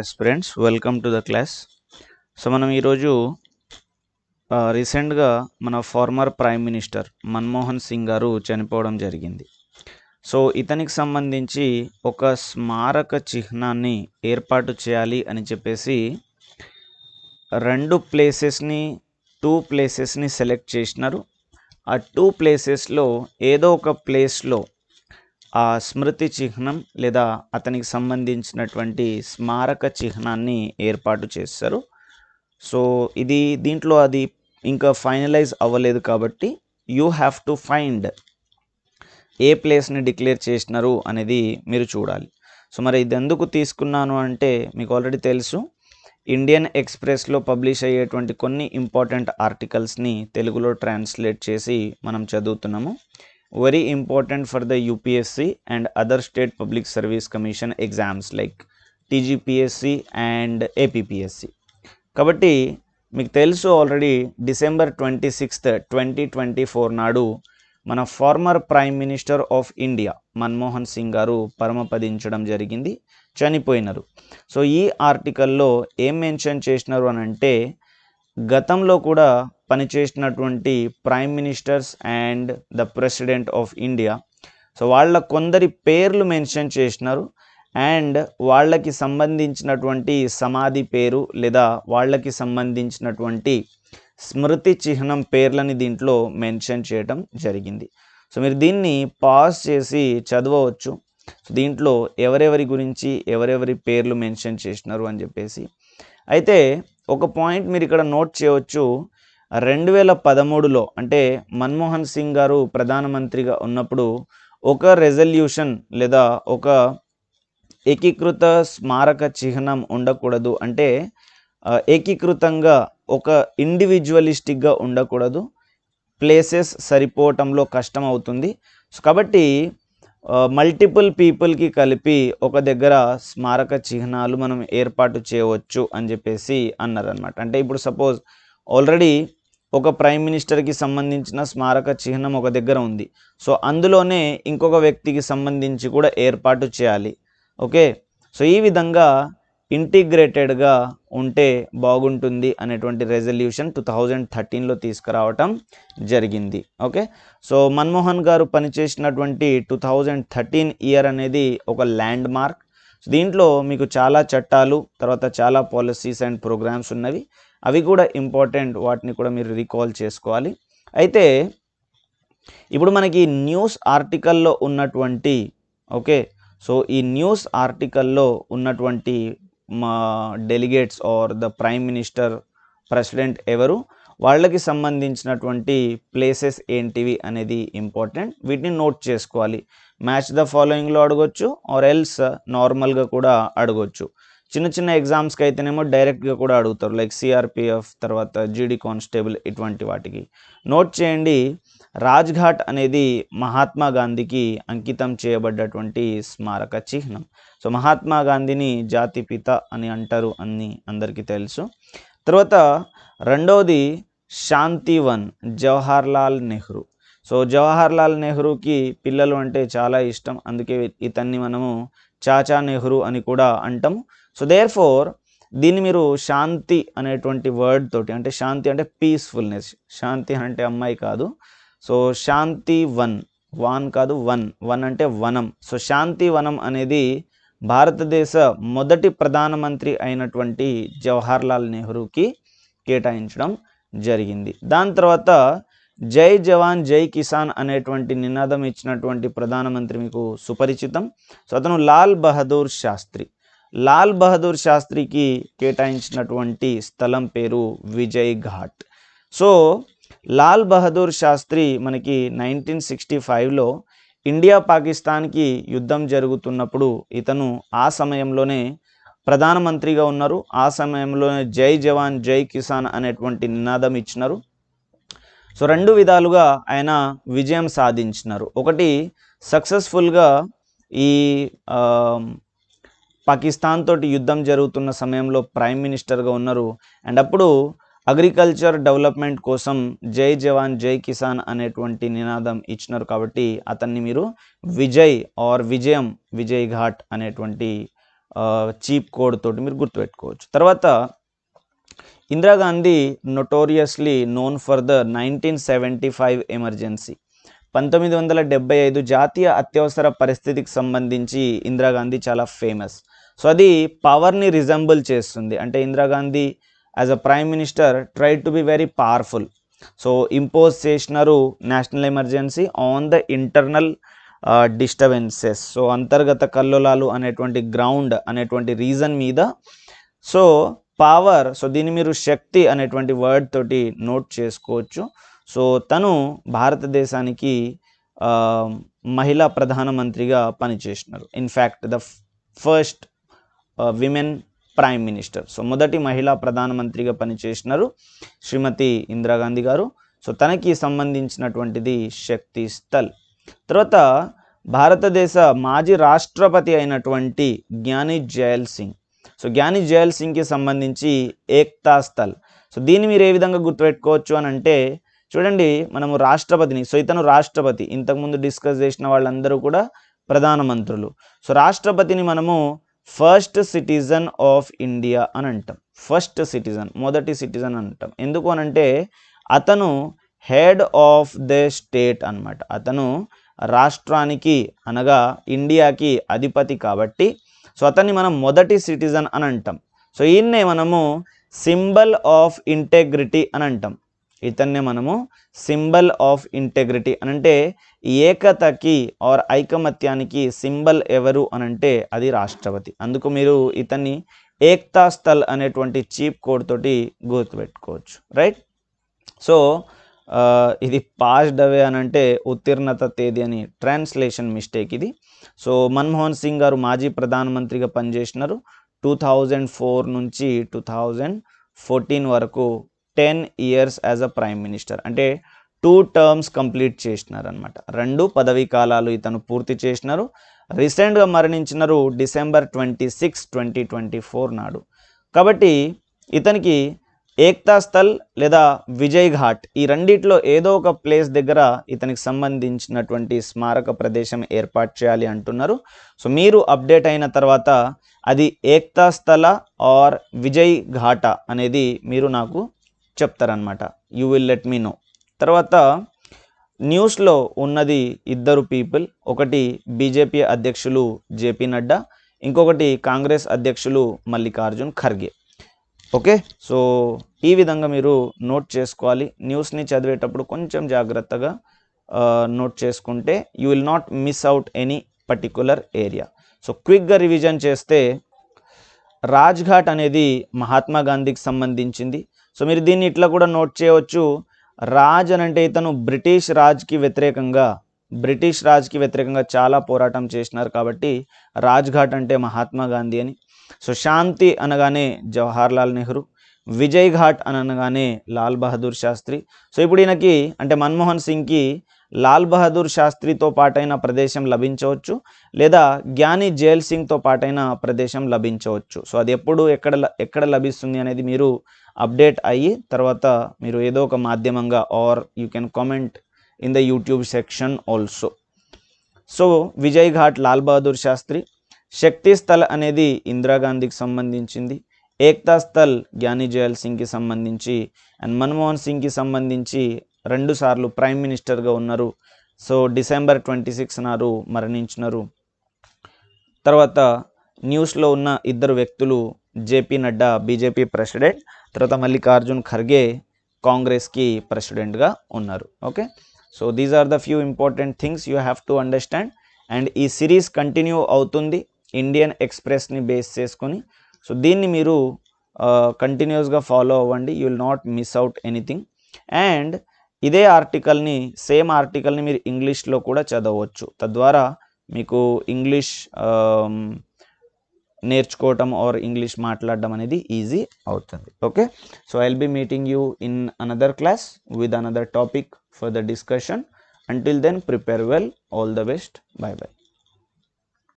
Yes friends welcome to the class so మనం ఈరోజు రీసెంట్గా మన former prime minister Manmohan Singh garu చనిపోవడం జరిగింది. సో ఇతనికి సంబంధించి ఒక స్మారక చిహ్నాన్ని ఏర్పాటు చేయాలి అని చెప్పేసి రెండు ప్లేసెస్ని టూ ప్లేసెస్ని సెలెక్ట్ చేసినారు. ఆ టూ ప్లేసెస్లో ఏదో ఒక ప్లేస్లో ఆ స్మృతి చిహ్నం లేదా అతనికి సంబంధించినటువంటి స్మారక చిహ్నాన్ని ఏర్పాటు చేస్తారు. సో ఇది దీంట్లో అది ఇంకా ఫైనలైజ్ అవ్వలేదు కాబట్టి you have to find a ప్లేస్ని డిక్లేర్ చేసినారు అనేది మీరు చూడాలి. సో మరి ఇది ఎందుకు తీసుకున్నాను అంటే మీకు ఆల్రెడీ తెలుసు ఇండియన్ ఎక్స్ప్రెస్లో పబ్లిష్ అయ్యేటువంటి కొన్ని ఇంపార్టెంట్ ఆర్టికల్స్ని తెలుగులో ట్రాన్స్లేట్ చేసి మనం చదువుతున్నాము. Very important for the UPSC and other state public service commission exams like TGPSC and APPSC కాబట్టి మీకు తెలుసు already December twenty sixth twenty twenty four నాడు మన former prime minister of India Manmohan Singh garu పరమపదించడం జరిగింది చనిపోయినారు. So ఈ ఆర్టికల్లో ఏం మెన్షన్ చేసినారు అని అంటే గతంలో కూడా పనిచేసినటువంటి prime ministers and the president of India. So వాళ్ళ కొందరి పేర్లు మెన్షన్ చేసినారు. అండ్ వాళ్ళకి సంబంధించినటువంటి సమాధి పేరు లేదా వాళ్ళకి సంబంధించినటువంటి స్మృతి చిహ్నం పేర్లని దీంట్లో మెన్షన్ చేయడం జరిగింది. సో మీరు దీన్ని పాజ్ చేసి చదవవచ్చు. సో దీంట్లో ఎవరెవరి గురించి ఎవరెవరి పేర్లు మెన్షన్ చేసినారు అని చెప్పేసి. అయితే ఒక పాయింట్ మీరు ఇక్కడ నోట్ చేయవచ్చు. రెండు వేల పదమూడులో అంటే మన్మోహన్ సింగ్ గారు ప్రధానమంత్రిగా ఉన్నప్పుడు ఒక రెజల్యూషన్ లేదా ఒక ఏకీకృత స్మారక చిహ్నం ఉండకూడదు. అంటే ఏకీకృతంగా ఒక ఇండివిజువలిస్టిక్గా ఉండకూడదు. ప్లేసెస్ సరిపోవటంలో కష్టం అవుతుంది సో కాబట్టి మల్టిపుల్ పీపుల్కి కలిపి ఒక దగ్గర స్మారక చిహ్నాలు మనం ఏర్పాటు చేయవచ్చు అని చెప్పేసి అన్నారనమాట అంటే ఇప్పుడు సపోజ్ ఆల్రెడీ ఒక ప్రైమ్ మినిస్టర్కి సంబంధించిన స్మారక చిహ్నం ఒక దగ్గర ఉంది. సో అందులోనే ఇంకొక వ్యక్తికి సంబంధించి కూడా ఏర్పాటు చేయాలి. ఓకే? సో ఈ విధంగా ఇంటిగ్రేటెడ్గా ఉంటే బాగుంటుంది అనేటువంటి రెజల్యూషన్ టూ థౌజండ్ థర్టీన్లో తీసుకురావటం జరిగింది. ఓకే? సో మన్మోహన్ గారు పనిచేసినటువంటి టూ థౌజండ్ థర్టీన్ ఇయర్ అనేది ఒక ల్యాండ్ మార్క్ దీంట్లో మీకు చాలా చట్టాలు తర్వాత చాలా పాలసీస్ అండ్ ప్రోగ్రామ్స్ ఉన్నవి. అవి కూడా ఇంపార్టెంట్ వాటిని కూడా మీరు రీకాల్ చేసుకోవాలి. అయితే ఇప్పుడు మనకి న్యూస్ ఆర్టికల్లో ఉన్నటువంటి ఓకే? సో ఈ న్యూస్ ఆర్టికల్లో ఉన్నటువంటి మా delegates are the prime minister president ఎవరు? వాళ్ళకి సంబంధించినటువంటి ప్లేసెస్ ఏంటివి అనేది ఇంపార్టెంట్ వీటిని నోట్ చేసుకోవాలి. మ్యాచ్ ద ఫాలోయింగ్లో అడగొచ్చు ఆర్ ఎల్స్ నార్మల్గా కూడా అడగొచ్చు. చిన్న చిన్న ఎగ్జామ్స్కి అయితేనేమో డైరెక్ట్గా కూడా అడుగుతారు లైక్ సిఆర్పిఎఫ్ తర్వాత జీడీ కానిస్టేబుల్ ఇటువంటి వాటికి. నోట్ చేయండి రాజ్ఘాట్ అనేది మహాత్మా గాంధీకి అంకితం చేయబడ్డటువంటి స్మారక చిహ్నం. సో మహాత్మా గాంధీని జాతిపిత అని అంటారు అని అందరికీ తెలుసు. తర్వాత రెండవది శాంతివన్ జవహర్లాల్ నెహ్రూ. సో జవహర్లాల్ నెహ్రూకి పిల్లలు అంటే చాలా ఇష్టం. అందుకే ఇతన్ని మనము చాచా నెహ్రూ అని కూడా అంటాం. సో దేర్ ఫోర్ దీన్ని మీరు శాంతి అనేటువంటి వర్డ్ తోటి అంటే శాంతి అంటే పీస్ఫుల్నెస్ శాంతి అంటే అమ్మాయి కాదు. సో శాంతి వన్ వాన్ కాదు వన్. వన్ అంటే వనం. సో శాంతి వనం అనేది భారతదేశ మొదటి ప్రధానమంత్రి అయినటువంటి జవహర్లాల్ నెహ్రూకి కేటాయించడం. జరిగింది. దాని తర్వాత జై జవాన్ జై కిసాన్ అనేటువంటి నినాదం ఇచ్చినటువంటి ప్రధానమంత్రి మీకు సుపరిచితం. సో అతను లాల్ బహదూర్ శాస్త్రి. లాల్ బహదూర్ శాస్త్రికి కేటాయించినటువంటి స్థలం పేరు విజయ్ ఘాట్. సో లాల్ బహదూర్ శాస్త్రి మనకి నైన్టీన్ సిక్స్టీ ఫైవ్లో ఇండియా పాకిస్తాన్కి యుద్ధం జరుగుతున్నప్పుడు ఇతను ఆ సమయంలోనే ప్రధానమంత్రిగా ఉన్నారు. ఆ సమయంలోనే జై జవాన్ జై కిసాన్ అనేటువంటి నినాదం ఇచ్చినారు. సో రెండు విధాలుగా ఆయన విజయం సాధించినారు. ఒకటి సక్సెస్ఫుల్గా ఈ పాకిస్తాన్ తోటి యుద్ధం జరుగుతున్న సమయంలో ప్రైమ్ మినిస్టర్గా ఉన్నారు. అండ్ అప్పుడు అగ్రికల్చర్ డెవలప్మెంట్ కోసం జై జవాన్ జై కిసాన్ అనేటువంటి నినాదం ఇచ్చినారు. కాబట్టి అతన్ని మీరు విజయ్ ఆర్ విజయం విజయ్ ఘాట్ అనేటువంటి చీప్ కోడ్ తోటి మీరు గుర్తుపెట్టుకోవచ్చు. తర్వాత Indira Gandhi notoriously known for the nineteen seventy five emergency పంతొమ్మిది వందల డెబ్బై ఐదు జాతీయ అత్యవసర పరిస్థితికి సంబంధించి ఇందిరాగాంధీ చాలా ఫేమస్ సో అది పవర్ని రిజంబుల్ చేస్తుంది. అంటే Indira Gandhi as a prime minister try to be very powerful so impose చేసినారు national emergency on the internal disturbances so అంతర్గత కల్లోలాలు అనేటువంటి గ్రౌండ్ అనేటువంటి రీజన్ మీద సో పవర్ సో దీన్ని మీరు శక్తి అనేటువంటి వర్డ్ తోటి నోట్ చేసుకోవచ్చు. సో తను భారతదేశానికి మహిళా ప్రధానమంత్రిగా పనిచేసినారు. In fact the first women prime minister so మొదటి మహిళా ప్రధానమంత్రిగా పనిచేసినారు శ్రీమతి ఇందిరాగాంధీ గారు. సో తనకి సంబంధించినటువంటిది శక్తి స్థల్. తర్వాత భారతదేశ మాజీ రాష్ట్రపతి అయినటువంటి జ్ఞాని జయల్ సింగ్. సో జ్ఞాని జయల్ సింగ్కి సంబంధించి ఏక్తా స్థల్. సో దీన్ని మీరు ఏ విధంగా గుర్తుపెట్టుకోవచ్చు అని అంటే చూడండి మనము రాష్ట్రపతిని సో ఇతను రాష్ట్రపతి. ఇంతకుముందు డిస్కస్ చేసిన వాళ్ళందరూ కూడా ప్రధానమంత్రులు. సో రాష్ట్రపతిని మనము ఫస్ట్ సిటిజన్ ఆఫ్ ఇండియా అని అంటాం. ఫస్ట్ సిటిజన్ మొదటి సిటిజన్ అంటాం. ఎందుకు అని అంటే అతను హెడ్ ఆఫ్ ద స్టేట్ అన్నమాట. అతను రాష్ట్రానికి అనగా ఇండియాకి అధిపతి కాబట్టి సో అతన్ని మనం మొదటి సిటిజన్ అని అంటాం. సో ఈయన్నే మనము సింబల్ ఆఫ్ ఇంటెగ్రిటీ అని అంటాం. ఇతన్నే మనము సింబల్ ఆఫ్ ఇంటెగ్రిటీ అని అంటే ఏకతకి ఆర్ ఐకమత్యానికి సింబల్ ఎవరు అనంటే అది రాష్ట్రపతి. అందుకు మీరు ఇతన్ని ఏక్తా స్థల్ అనేటువంటి చీప్ కోడ్ తోటి గుర్తుపెట్టుకోవచ్చు. రైట్? సో ఇది పాస్డ్ అవే అని అంటే ఉత్తీర్ణత తేదీ అని ట్రాన్స్లేషన్ మిస్టేక్ ఇది. సో మన్మోహన్ సింగ్ గారు మాజీ ప్రధానమంత్రిగా పనిచేసినారు. టూ థౌజండ్ ఫోర్ నుంచి టూ థౌజండ్ ఫోర్టీన్ వరకు ten years as a prime minister అంటే టూ టర్మ్స్ కంప్లీట్ చేసినారనమాట రెండు పదవీ కాలాలు ఇతను పూర్తి చేసినారు. రీసెంట్గా మరణించినారు December twenty six twenty twenty four నాడు. కాబట్టి ఇతనికి ఏక్తా స్థల్ లేదా విజయ్ ఘాట్ ఈ రెండిట్లో ఏదో ఒక ప్లేస్ దగ్గర ఇతనికి సంబంధించినటువంటి స్మారక ప్రదేశం ఏర్పాటు చేయాలి అంటున్నారు. సో మీరు అప్డేట్ అయిన తర్వాత అది ఏక్తా స్థల ఆర్ విజయ్ ఘాట అనేది మీరు నాకు చెప్తారనమాట you will let me know తర్వాత న్యూస్లో ఉన్నది ఇద్దరు పీపుల్ ఒకటి బీజేపీ అధ్యక్షులు జేపీ నడ్డా ఇంకొకటి కాంగ్రెస్ అధ్యక్షులు మల్లికార్జున్ ఖర్గే. ఓకే? సో ఈ విధంగా మీరు నోట్ చేసుకోవాలి. న్యూస్ని చదివేటప్పుడు కొంచెం జాగ్రత్తగా నోట్ చేసుకుంటే you will not miss out any particular area. So క్విక్గా రివిజన్ చేస్తే రాజ్ఘాట్ అనేది మహాత్మా గాంధీకి సంబంధించింది. సో మీరు దీన్ని ఇట్లా కూడా నోట్ చేయవచ్చు. రాజ్ అని అంటే ఇతను బ్రిటిష్ రాజ్కి వ్యతిరేకంగా బ్రిటిష్ రాజ్కి వ్యతిరేకంగా చాలా పోరాటం చేసినారు కాబట్టి రాజ్ఘాట్ అంటే మహాత్మా గాంధీ అని. సో శాంతి అనగానే జవహర్లాల్ నెహ్రూ విజయ్ ఘాట్ అని అనగానే లాల్ బహదూర్ శాస్త్రి. సో ఇప్పుడు ఈయనకి అంటే మన్మోహన్ సింగ్కి లాల్ బహదూర్ శాస్త్రితో పాటైన ప్రదేశం లభించవచ్చు లేదా జ్ఞాని జైల్ సింగ్తో పాటైన ప్రదేశం లభించవచ్చు. సో అది ఎప్పుడు ఎక్కడ ల- ఎక్కడ లభిస్తుంది అనేది మీరు అప్డేట్ అయ్యి తర్వాత మీరు ఏదో ఒక మాధ్యమంగా or you can comment in the YouTube section also. So Vijay Ghat Lal Bahadur Shastri Shakti Sthal అనేది ఇందిరాగాంధీకి సంబంధించింది. ఏక్తా స్థల్ జ్ఞాని జయల్ సింగ్కి సంబంధించి అండ్ మన్మోహన్ సింగ్కి సంబంధించి రెండుసార్లు ప్రైమ్ మినిస్టర్గా ఉన్నారు. సో డిసెంబర్ ట్వంటీ సిక్స్ నారు మరణించినారు. తర్వాత న్యూస్లో ఉన్న ఇద్దరు వ్యక్తులు జేపీ నడ్డా బీజేపీ ప్రెసిడెంట్ తర్వాత మల్లికార్జున్ ఖర్గే కాంగ్రెస్కి ప్రెసిడెంట్గా ఉన్నారు. Okay? So these are the few important things you have to understand. And ఈ సిరీస్ కంటిన్యూ అవుతుంది. ఇండియన్ ఎక్స్ప్రెస్ని బేస్ చేసుకొని సో దీన్ని మీరు కంటిన్యూస్గా ఫాలో అవ్వండి. You will not miss out anything and ఇదే ఆర్టికల్ని సేమ్ ఆర్టికల్ని మీరు ఇంగ్లీష్లో కూడా చదవచ్చు. తద్వారా మీకు ఇంగ్లీష్ నేర్చుకోవటం ఆర్ ఇంగ్లీష్ మాట్లాడడం అనేది ఈజీ అవుతుంది. Okay so I will be meeting you in another class with another topic for the discussion until then prepare well all the best bye bye